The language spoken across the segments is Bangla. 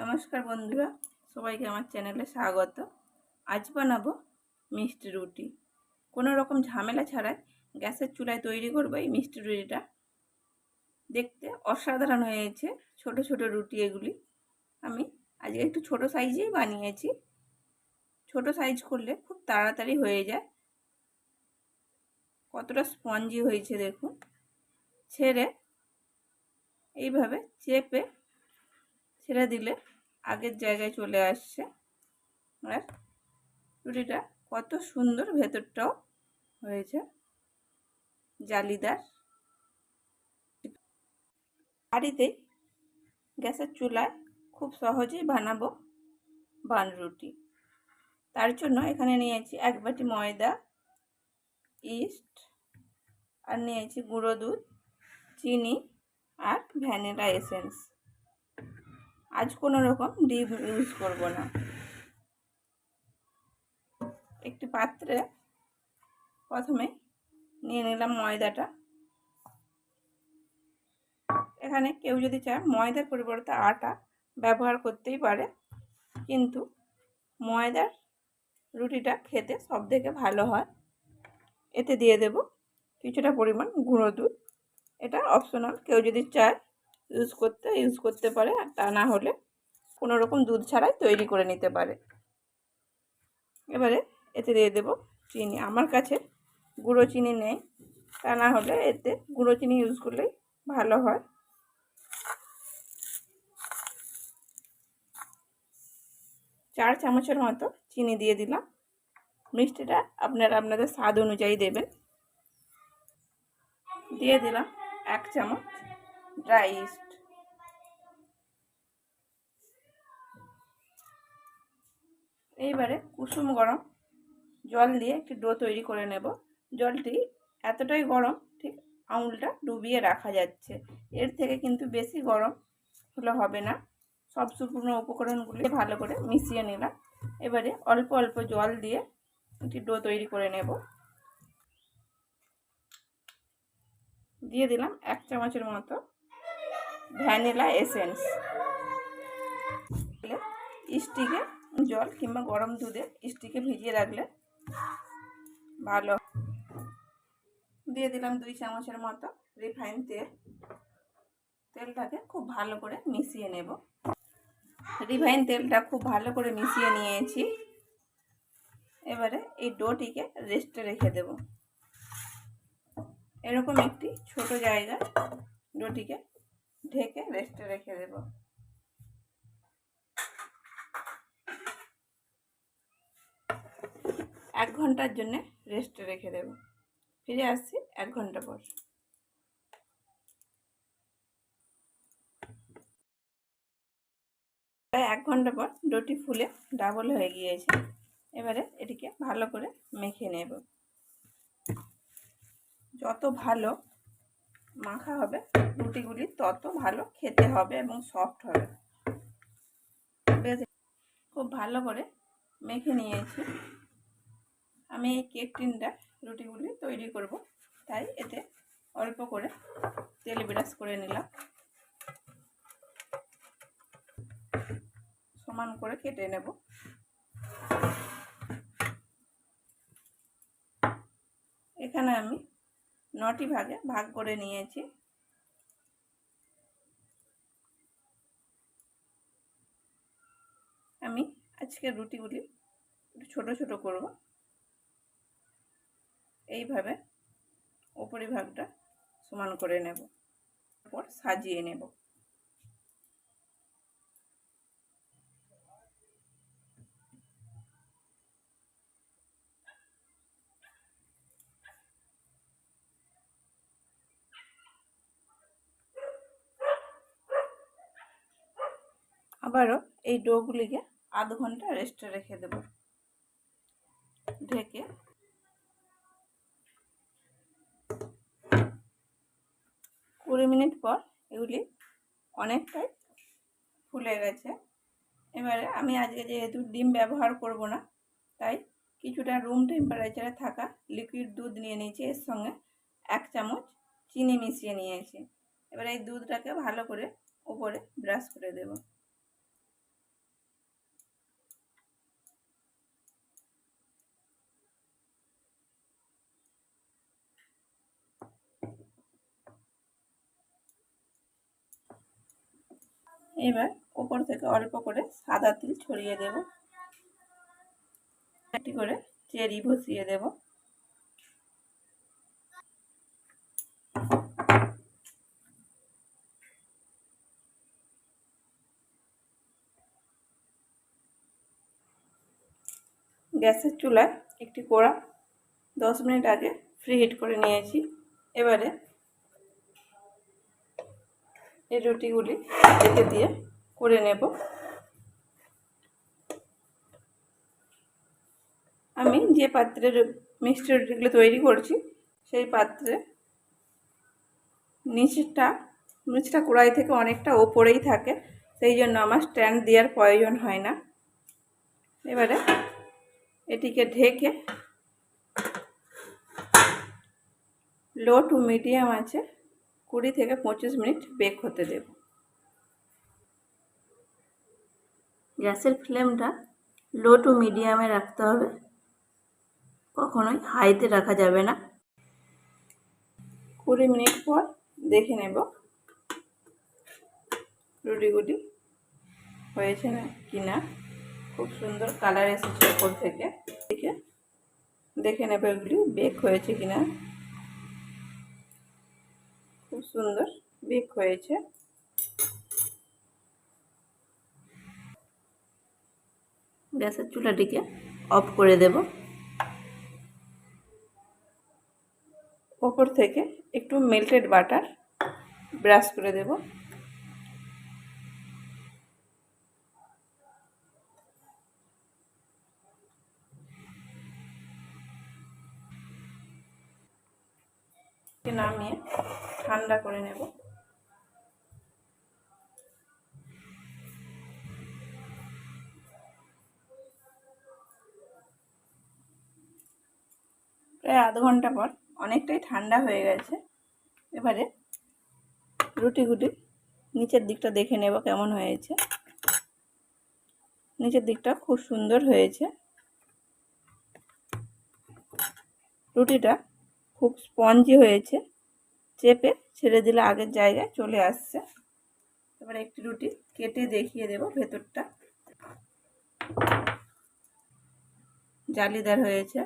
নমস্কার বন্ধুরা, সবাইকে আমার চ্যানেলে স্বাগত। আজ বানাবো মিষ্টি রুটি। কোনো রকম ঝামেলা ছাড়াই গ্যাসের চুলায় তৈরি করব এই মিষ্টি রুটিটা। দেখতে অসাধারণ হয়েছে ছোট ছোট রুটি এগুলি। আমি আজকে একটু ছোট সাইজেই বানিয়েছি। ছোট সাইজ করলে খুব তাড়াতাড়ি হয়ে যায়। কতটা স্পঞ্জি হয়েছে দেখুন। ছেড়ে এইভাবে চেপে ছেড়ে দিলে আগের জায়গায় চলে আসছে। আর রুটিটা কত সুন্দর ভেতরটাও হয়েছে। জালিদার। বাড়িতেই গ্যাসের চুলায় খুব সহজেই বানাবো বান রুটি। তার জন্য এখানে নিয়েছি এক বাটি ময়দা, ইস্ট, আর নিয়েছি গুঁড়ো দুধ, চিনি আর ভ্যানিলা এসেন্স। আজ কোনো রকম ডিম ইউজ করব না। একটি পাত্রে প্রথমে নিয়ে নিলাম ময়দাটা। এখানে কেউ যদি চায় ময়দার পরিবর্তে আটা ব্যবহার করতেই পারে, কিন্তু ময়দার রুটিটা খেতে সব থেকে ভালো হয়। এতে দিয়ে দেব কিছুটা পরিমাণ গুঁড়ো দুধ। এটা অপশনাল কেউ যদি চায় ইউজ করতে ইউজ করতে পারে, আর তা না হলে কোনো রকম দুধ ছাড়াই তৈরি করে নিতে পারে। এবারে এতে দিয়ে দেব চিনি। আমার কাছে গুঁড়ো চিনি নেই, তা না হলে এতে গুঁড়ো চিনি ইউজ করলেই ভালো হয়। চার চামচের মতো চিনি দিয়ে দিলাম। মিষ্টিটা আপনারা আপনাদের স্বাদ অনুযায়ী দেবেন। দিয়ে দিলাম এক চামচ ইস্ট এইবারে কুসুম গরম জল দিয়ে একটি ডো তৈরি করে নেব। জলটি এতটাই গরম, ঠিক আঙুলটা ডুবিয়ে রাখা যাচ্ছে। এর থেকে কিন্তু বেশি গরম হলে হবে না। সব শুকনো উপকরণগুলি ভালো করে মিশিয়ে নিলাম। এবারে অল্প অল্প জল দিয়ে একটি ডো তৈরি করে নেব। দিয়ে দিলাম এক চামচের মতো ভ্যানিলা এসেন্স। স্টিকে জল কিংবা গরম দুধে স্টিকে ভিজিয়ে রাখলে ভালো। দিয়ে দিলাম দুই চামচের মতো রিফাইন তেল। তেলটাকে খুব ভালো করে মিশিয়ে নেব। রিফাইন তেলটা খুব ভালো করে মিশিয়ে নিয়েছি। এবারে এই ডোটিকে রেস্টে রেখে দেব। এরকম একটি ছোট জায়গা ডোটিকে ঢেকে রেস্টে রেখে দেব। এক ঘণ্টার জন্য রেস্টে রেখে দেব। ফিরে আসছি এক ঘণ্টা পর। প্রায় এক ঘণ্টা পর ডোটি ফুলে ডাবল হয়ে গিয়েছে। এবারে এটিকে ভালো করে মেখে নেব। যত ভালো মাখা হবে। রুটিগুলি তত ভালো খেতে হবে এবং সফট হবে। বেশ, খুব ভালো করে মেখে নিয়েছি। আমি এই কেক টিনটা রুটিগুলি তৈরি করব। তাই এতে অল্প করে তেল বিরাস করে নিলাম। সমান করে কেটে নেব। এখানে আমি নটি ভাগে ভাগ করে নিয়েছি। আমি আজকে রুটিগুলি ছোটো ছোটো করব। এইভাবে ভাগটা সমান করে নেব। তারপর সাজিয়ে নেব। আবারও এই ডোগুলিকে আধ ঘণ্টা রেস্টে রেখে দেব। ঢেকে কুড়ি মিনিট পর এগুলি অনেকটাই ফুলে গেছে। এবারে আমি আজকে যেহেতু ডিম ব্যবহার করব না, তাই কিছুটা রুম টেম্পারেচারে থাকা লিকুইড দুধ নিয়ে নিয়েছি। এর সঙ্গে এক চামচ চিনি মিশিয়ে নিয়েছি। এবার এই দুধটাকে ভালো করে উপরে ব্রাশ করে দেবো। এবার ওপর থেকে অল্প করে সাদা তিল ছড়িয়ে দেব। একটি করে চেরি বসিয়ে দেব। গ্যাসের চুলায় একটি কোড়া দশ মিনিট আগে ফ্রি হিট করে নিয়েছি। এবারে এই রুটিগুলি রেখে দিয়ে করে নেব। আমি যে পাত্রে মিষ্টি রুটিগুলো তৈরি করছি, সেই পাত্রে নিচটা নিচটা কড়াই থেকে অনেকটা ওপরেই থাকে, সেই জন্য আমার স্ট্যান্ড দেওয়ার প্রয়োজন হয় না। এবারে এটিকে ঢেকে লো টু মিডিয়াম আছে কুড়ি থেকে পঁচিশ মিনিট বেক হতে দেব। গ্যাসের ফ্লেমটা লো টু মিডিয়ামে রাখতে হবে। কখনোই হাইতে রাখা যাবে না। কুড়ি মিনিট পর দেখে নেব রুটিগুলি হয়েছে না কি না খুব সুন্দর কালার এসেছে ওপর থেকে। দেখে দেখে নেব এগুলি বেক হয়েছে কিনা। সুন্দর বিক হয়েছে। গ্যাসের চুলাটিকে অফ করে দেব। ওপর থেকে একটু মেল্টেড বাটার ব্রাশ করে দেব। নামিয়ে ঠান্ডা করে নেব। প্রায় আধ ঘণ্টা পর অনেকটাই ঠান্ডা হয়ে গেছে। এবারে রুটিগুটি নিচের দিকটা দেখে নেব কেমন হয়েছে। নিচের দিকটা খুব সুন্দর হয়েছে। রুটিটা খুব স্পঞ্জি হয়েছে, চেপে ছেড়ে দিলে আগের জায়গায় চলে আসছে। এবার একটি রুটি কেটে দেখিয়ে দেব ভেতরটা। জালিদার হয়েছে।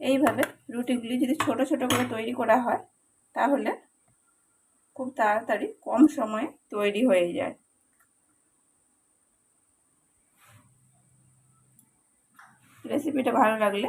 এইভাবে রুটিগুলি যদি ছোট ছোট করে তৈরি করা হয়, তাহলে খুব তাড়াতাড়ি কম সময়ে তৈরি হয়ে যায়। রেসিপিটা ভালো লাগলে